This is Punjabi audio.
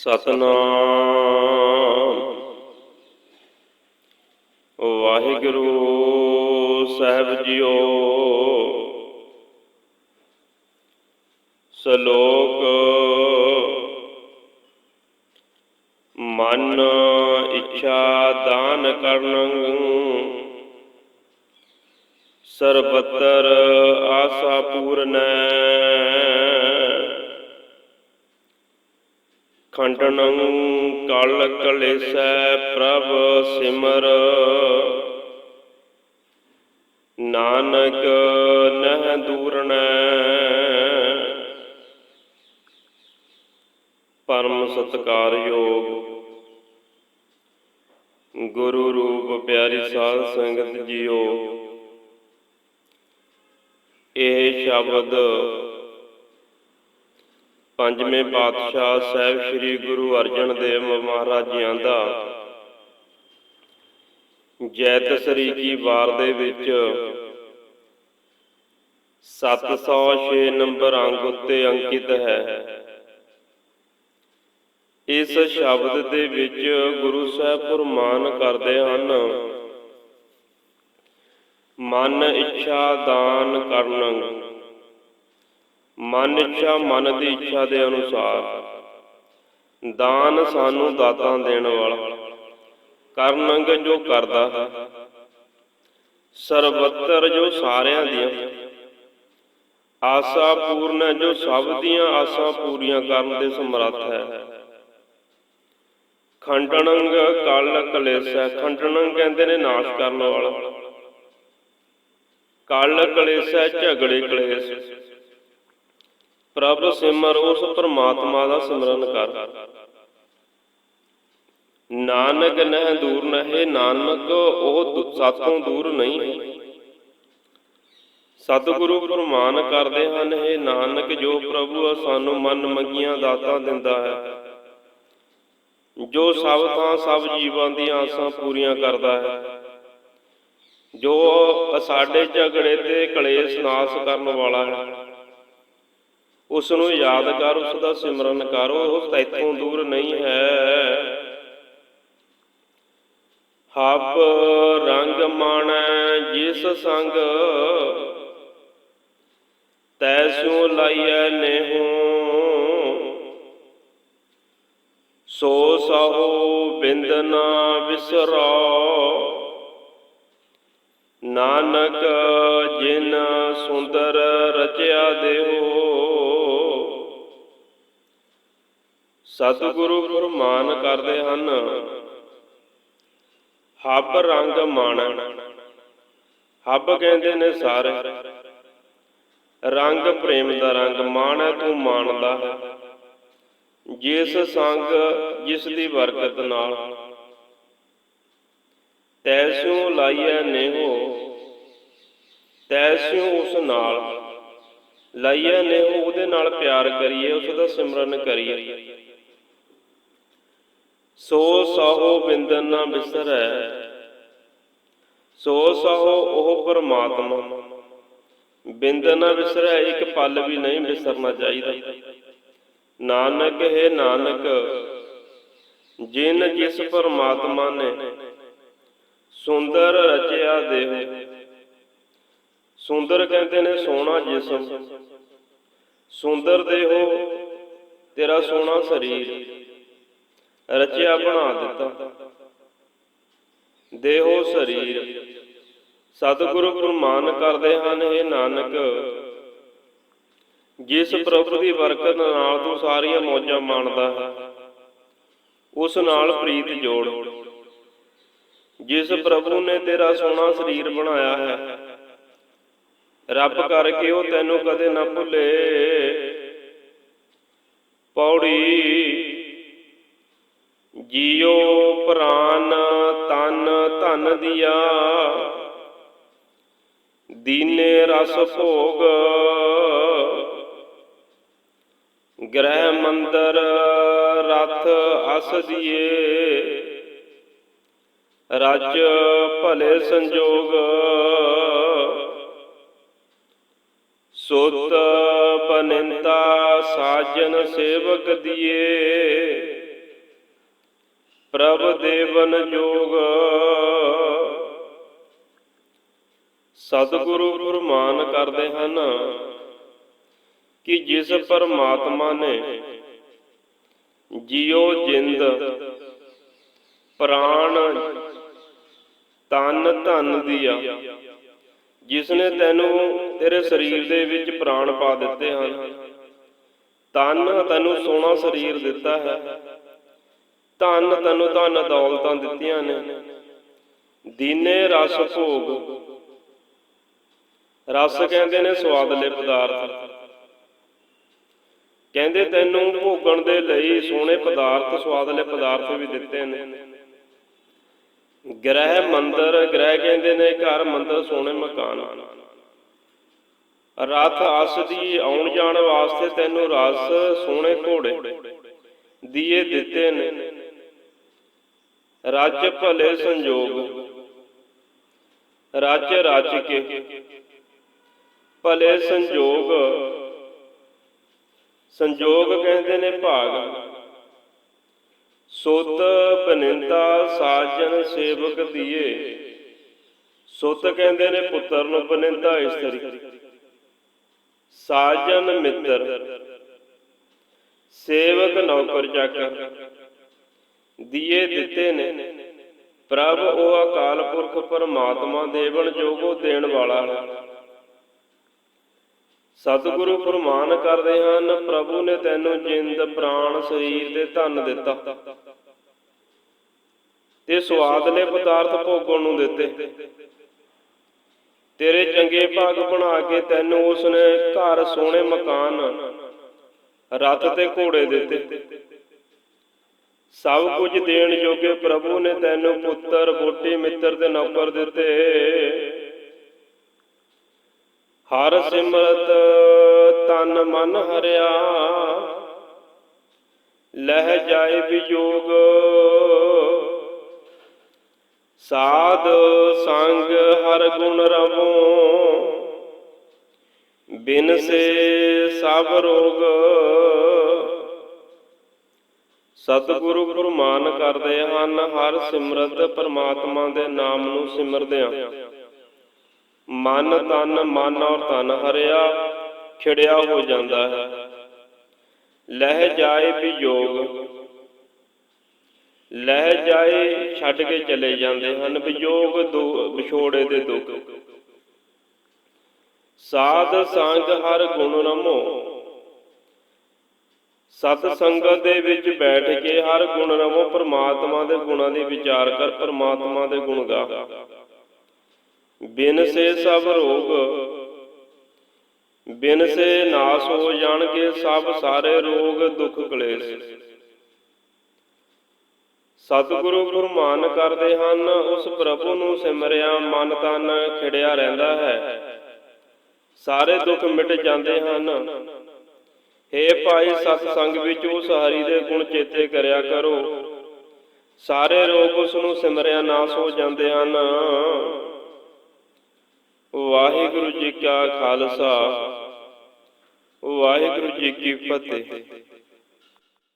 ਸਤਨਾਮ। ਵਾਹਿਗੁਰੂ ਸਾਹਿਬ ਜੀਓ। ਸ਼ਲੋਕ ਮਨ ਇੱਛਾ ਦਾਨ ਕਰਨ ਸਰਬਤਰ ਆਸਾ ਪੂਰਨੈ ਖੰਡਨੰ ਕਲ ਕਲੇਸੈ ਪ੍ਰਭ ਸਿਮਰ। ਨਾਨਕ ਨਹਿ ਦੂਰਣੈ ਪਰਮ ਸਤਕਾਰਯੋਗ। ਗੁਰੂ ਰੂਪ ਪਿਆਰੀ ਸਾਧ ਸੰਗਤ ਜੀਓ। ਇਹ ਸ਼ਬਦ ਪੰਜਵੇਂ ਪਾਤਸ਼ਾਹ ਸਾਹਿਬ ਸ੍ਰੀ ਗੁਰੂ ਅਰਜਨ ਦੇਵ ਮਹਾਰਾਜ ਜੀਆਂ ਦਾ। ਜੈਤ ਸ੍ਰੀ ਕੀ ਵਾਰ ਦੇ ਵਿੱਚ 706 ਨੰਬਰ ਅੰਗ ਉੱਤੇ ਅੰਕਿਤ ਹੈ। ਇਸ ਸ਼ਬਦ ਦੇ ਵਿੱਚ ਗੁਰੂ ਸਾਹਿਬ ਫਰਮਾਨ ਕਰਦੇ ਹਨ, ਮਨ ਇੱਛਾ ਦਾਨ ਕਰਨ। ਮਨ ਇੱਛਾ, ਮਨ ਦੀ ਇੱਛਾ ਦੇ ਅਨੁਸਾਰ। ਦਾਨ ਸਾਨੂੰ ਦਾਤਾਂ ਦੇਣ ਵਾਲਾ। ਕਰਨੰਗ ਜੋ ਕਰਦਾ ਹੈ। ਜੋ ਸਾਰਿਆਂ ਦੀਆਂ। ਆਸਾ ਪੂਰਨ ਜੋ ਸਭ ਦੀਆਂ ਆਸਾਂ ਪੂਰੀਆਂ ਕਰਨ ਦੇ ਸਮਰੱਥ ਹੈ। ਖੰਡਨੰਗ ਕਲ ਕਲੇਸੈ ਖੰਡਨੰਗ ਕਹਿੰਦੇ ਨੇ ਨਾਸ਼ ਕਰਨ ਵਾਲਾ। ਕਲ ਕਲੇਸੈ ਝਗੜੇ ਕਲੇਸ਼। ਪ੍ਰਭ ਸਿਮਰ ਉਸ ਪਰਮਾਤਮਾ ਦਾ ਸਿਮਰਨ ਕਰ। ਨਾਨਕ ਨਹਿ ਦੂਰ ਨਹਿ ਨਾਨਕ ਉਹ ਦੁ- ਸਾਤੋਂ ਦੂਰ ਨਹੀਂ। ਹੈ ਸਤਿਗੁਰੂ ਫਰਮਾਨ ਕਰਦੇ ਹਨ ਇਹ ਨਾਨਕ ਜੋ ਪ੍ਰਭੂ ਸਾਨੂੰ ਮਨ ਮੰਗੀਆਂ ਦਾਤਾਂ ਦਿੰਦਾ ਹੈ। ਜੋ ਸਭ ਥਾਂ ਸਭ ਜੀਵਾਂ ਦੀਆਂ ਆਸਾਂ ਪੂਰੀਆਂ ਕਰਦਾ ਹੈ। ਜੋ ਸਾਡੇ ਝਗੜੇ ਤੇ ਕਲੇਸ਼ ਨਾਸ਼ ਕਰਨ ਵਾਲਾ ਹੈ। ਉਸ ਨੂੰ ਯਾਦ ਕਰ ਉਸ ਦਾ ਸਿਮਰਨ ਕਰ, ਉਹ ਤੈਥੋਂ ਦੂਰ ਨਹੀਂ ਹੈ। ਹੱਬ ਰੰਗ ਮਾਣੈ ਜਿਸ ਸੰਗ ਤੈਸੋ ਲਾਈਐ ਨੇਹੂ। ਸੋ ਸਹੋ ਬਿੰਦ ਵਿਸਰੋ। ਨਾਨਕ ਜਿਨ ਸੁੰਦਰ ਰਚਿਆ ਦੇਹੋ। ਸਤਿਗੁਰੂ ਫਰਮਾਨ ਕਰਦੇ ਹਨ। ਹੱਬ ਰੰਗ ਮਾਣ। ਹੱਬ ਕਹਿੰਦੇ ਨੇ ਸਾਰੇ। ਰੰਗ ਪ੍ਰੇਮ ਦਾ ਰੰਗ ਮਾਣ ਹੈ ਤੂੰ ਮਾਣਦਾ ਹੈ। ਜਿਸ ਸੰਗ ਜਿਸ ਦੀ ਬਰਕਤ ਨਾਲ। ਤੈਸਿਉ ਲਾਈਐ ਨੇਹੋ। ਤੈਸਿਉ ਉਸ ਨਾਲ। ਲਾਈਐ ਨੇਹੋ, ਉਹਦੇ ਨਾਲ ਪਿਆਰ ਕਰੀਏ, ਉਸ ਦਾ ਸਿਮਰਨ ਕਰੀਏ। ਸੋ ਸਹੋ ਬਿੰਦਨ ਨਾ ਬਿਸਰੈ। ਸੋ ਸਹੋ ਉਹ ਪਰਮਾਤਮਾ। ਬਿੰਦਨ ਨਾ ਵਿਸਰੈ ਇੱਕ ਪਲ ਵੀ ਨਹੀਂ ਵਿਸਰਨਾ ਚਾਹੀਦਾ। ਨਾਨਕ, ਹੈ ਨਾਨਕ, ਜਿਨ ਜਿਸ ਪਰਮਾਤਮਾ ਨੇ ਸੁੰਦਰ ਰਚਿਆ ਦੇਹ। ਸੁੰਦਰ ਕਹਿੰਦੇ ਨੇ ਸੋਹਣਾ ਜਿਸਮ। ਸੁੰਦਰ ਦੇਹੋ, ਤੇਰਾ ਸੋਹਣਾ ਸਰੀਰ। ਰਚਿਆ ਬਣਾ ਦਿੱਤਾ। ਦੇਹੋ ਸਰੀਰ। ਸਤਿਗੁਰੂ ਫਰਮਾਨ ਕਰਦੇ ਹਨ ਇਹ ਨਾਨਕ। ਜਿਸ ਪ੍ਰਭੂ ਦੀ ਬਰਕਤ ਨਾਲ ਤੂੰ ਸਾਰੀਆਂ ਮੌਜਾਂ ਮਾਣਦਾ ਹੈ। ਉਸ ਨਾਲ ਪ੍ਰੀਤ ਜੋੜ। ਜਿਸ ਪ੍ਰਭੂ ਨੇ ਤੇਰਾ ਸੋਹਣਾ ਸਰੀਰ ਬਣਾਇਆ ਹੈ। ਰੱਬ ਕਰਕੇ ਉਹ ਤੈਨੂੰ ਕਦੇ ਨਾ ਭੁੱਲੇ। ਪੌੜੀ ਜੀਉ ਪ੍ਰਾਨ ਤਨ ਧਨ ਦਿਆ। ਦੀਨੇ ਰਸ ਭੋਗ। ਗ੍ਰਹਿ ਮੰਦਰ ਰਥ ਅਸ ਦੀਏ। ਰਜ ਭਲੇ ਸੰਜੋਗ। ਸੁਤ ਬਨਿੰਤਾ ਸਾਜਨ ਸੇਵਕ ਦੀਏ। ਪ੍ਰਭ ਦੇਵਨ ਜੋਗ। ਸਤਿਗੁਰੂ ਫਰਮਾਨ ਕਰਦੇ ਹਨ ਕਿ ਜਿਸ ਪਰਮਾਤਮਾ ਨੇ ਜੀਉ ਜਿੰਦ, ਪ੍ਰਾਣ, ਤਨ ਧਨ ਦਿਆ ਜਿਸ ਨੇ ਤੈਨੂੰ ਤੇਰੇ ਸਰੀਰ ਦੇ ਵਿੱਚ ਪ੍ਰਾਣ ਪਾ ਦਿੱਤੇ ਹਨ, ਤਨ ਤੈਨੂੰ ਸੋਹਣਾ ਸਰੀਰ ਦਿੱਤਾ ਹੈ। ਧਨ ਤੈਨੂੰ ਧਨ ਦੌਲਤਾਂ ਦਿੱਤੀਆਂ ਨੇ। ਦੀਨੇ ਰਸ ਭੋਗ। ਰਸ ਕਹਿੰਦੇ ਨੇ ਸਵਾਦਲੇ ਪਦਾਰਥ। ਕਹਿੰਦੇ ਤੈਨੂੰ ਭੋਗਣ ਦੇ ਲਈ ਸੋਹਣੇ ਪਦਾਰਥ, ਸਵਾਦਲੇ ਪਦਾਰਥ ਵੀ ਦਿੱਤੇ ਨੇ। ਗ੍ਰਹਿ ਮੰਦਰ, ਗ੍ਰਹਿ ਕਹਿੰਦੇ ਨੇ ਘਰ, ਮੰਦਰ, ਸੋਹਣੇ ਮਕਾਨ। ਰਥ ਅਸ ਦੀ ਆਉਣ ਜਾਣ ਵਾਸਤੇ ਤੈਨੂੰ ਰਸ, ਸੋਹਣੇ ਘੋੜੇ ਦੀਏ ਦਿੱਤੇ ਨੇ। ਰਾਜ ਭਲੇ ਸੰਜੋਗ। ਰਾਜ ਰਾਜ ਕੇ ਭਲੇ ਸੰਜੋਗ। ਸੰਜੋਗ ਕਹਿੰਦੇ ਨੇ ਭਾਗ। ਸੁਤ ਬਨਿੰਦਾ ਸਾਜਨ ਸੇਵਕ ਦੀਏ। ਸੁਤ ਕਹਿੰਦੇ ਨੇ ਪੁੱਤਰ ਨੂੰ ਬਨਿੰਦਾ ਇਸਤਰੀ। ਸਾਜਨ ਮਿੱਤਰ। ਸੇਵਕ ਨੌਕਰ ਚਾਕਰ ਦੀਏ ਦਿੱਤੇ ਨੇ। ਪ੍ਰਭ, ਉਹ ਅਕਾਲ ਪੁਰਖ ਪਰਮਾਤਮਾ ਦੇਵਨ ਜੋਗੋ ਦੇਣ ਵਾਲਾ। ਹੈ ਸਤਿਗੁਰੂ ਫਰਮਾਨ ਕਰਦੇ ਹਨ, ਪ੍ਰਭੂ ਨੇ ਤੈਨੂੰ ਜਿੰਦ, ਪ੍ਰਾਣ, ਸਰੀਰ ਤੇ ਧਨ ਦਿੱਤਾ। ਤੇ ਸਵਾਦਲੇ ਪਦਾਰਥ ਭੋਗਣ ਨੂੰ ਦਿੱਤੇ। ਤੇਰੇ ਚੰਗੇ ਭਾਗ ਬਣਾ ਕੇ ਤੈਨੂੰ ਉਸਨੇ ਘਰ ਸੋਹਣੇ ਮਕਾਨ, ਰੱਥ ਤੇ ਘੋੜੇ ਦਿੱਤੇ। ਸਭ ਕੁਝ ਦੇਣ ਜੋਗੇ ਪ੍ਰਭੂ ਨੇ ਤੈਨੂੰ ਪੁੱਤਰ, ਬੋਟੀ, ਮਿੱਤਰ ਤੇ ਨੌਕਰ ਦਿੱਤੇ। ਹਰ ਸਿਮਰਤ ਤਨ ਮਨ ਹਰਿਆ, ਲਹਿ ਜਾਏ ਵਿਜੋਗ। ਸਾਧ ਸੰਗ ਹਰ ਗੁਣ ਰਵੋ, ਬਿਨ ਸੇ ਸਭ ਰੋਗ। ਸਤਿਗੁਰੂ ਫਰਮਾਨ ਕਰਦੇ ਹਨ, ਹਰ ਸਿਮਰਤ ਪਰਮਾਤਮਾ ਦੇ ਨਾਮ ਨੂੰ ਸਿਮਰਦਿਆਂ। ਮਨ, ਤਨ, ਮਨ ਔਰ ਤਨ ਹਰਿਆ ਖਿੜਿਆ ਹੋ ਜਾਂਦਾ ਹੈ। ਲਹਿ ਜਾਏ ਵਿਯੋਗ। ਲਹਿ ਜਾਏ ਛੱਡ ਕੇ ਚਲੇ ਜਾਂਦੇ ਹਨ, ਵਿਯੋਗ ਵਿਛੋੜੇ ਦੇ ਦੁੱਖ। ਸਾਧ ਸੰਗ ਹਰ ਗੁਣ ਰਮੋ। ਸਤ ਸੰਗਤ ਦੇ ਵਿੱਚ ਬੈਠ ਕੇ ਹਰ ਗੁਣ ਰਵੋ, ਪ੍ਰਮਾਤਮਾ ਦੇ ਗੁਣਾਂ ਦੀ ਵਿਚਾਰ ਕਰ, ਪ੍ਰਮਾਤਮਾ ਦੇ ਗੁਣ ਗਾ। ਬਿਨ ਸੇ ਸਭ ਰੋਗ, ਬਿਨ ਸੇ ਨਾਸ ਹੋ ਜਾਣਗੇ ਸਭ ਸਾਰੇ ਰੋਗ ਦੁੱਖ ਕਲੇਸ਼। ਸਤਿਗੁਰੂ ਗੁਰਮਾਨ ਕਰਦੇ ਹਨ, ਉਸ ਪ੍ਰਭੂ ਨੂੰ ਸਿਮਰਿਆ ਮਨ ਤਨ ਖਿੜਿਆ ਰਹਿੰਦਾ ਹੈ। ਸਾਰੇ ਦੁੱਖ ਮਿਟ ਜਾਂਦੇ ਹਨ। ਹੇ ਭਾਈ ਸਤ ਸੰਗ ਵਿੱਚ ਉਸ ਹਰੀ ਦੇ ਗੁਣ ਚੇਤੇ ਕਰਿਆ ਕਰੋ। ਸਾਰੇ ਰੋਗ ਉਸ ਨੂੰ ਸਿਮਰਿਆ ਨਾਸ ਹੋ ਜਾਂਦੇ ਹਨ। ਵਾਹਿਗੁਰੂ ਜੀ ਕਾ ਖਾਲਸਾ। ਵਾਹਿਗੁਰੂ ਜੀ ਕੀ ਫਤਿਹ।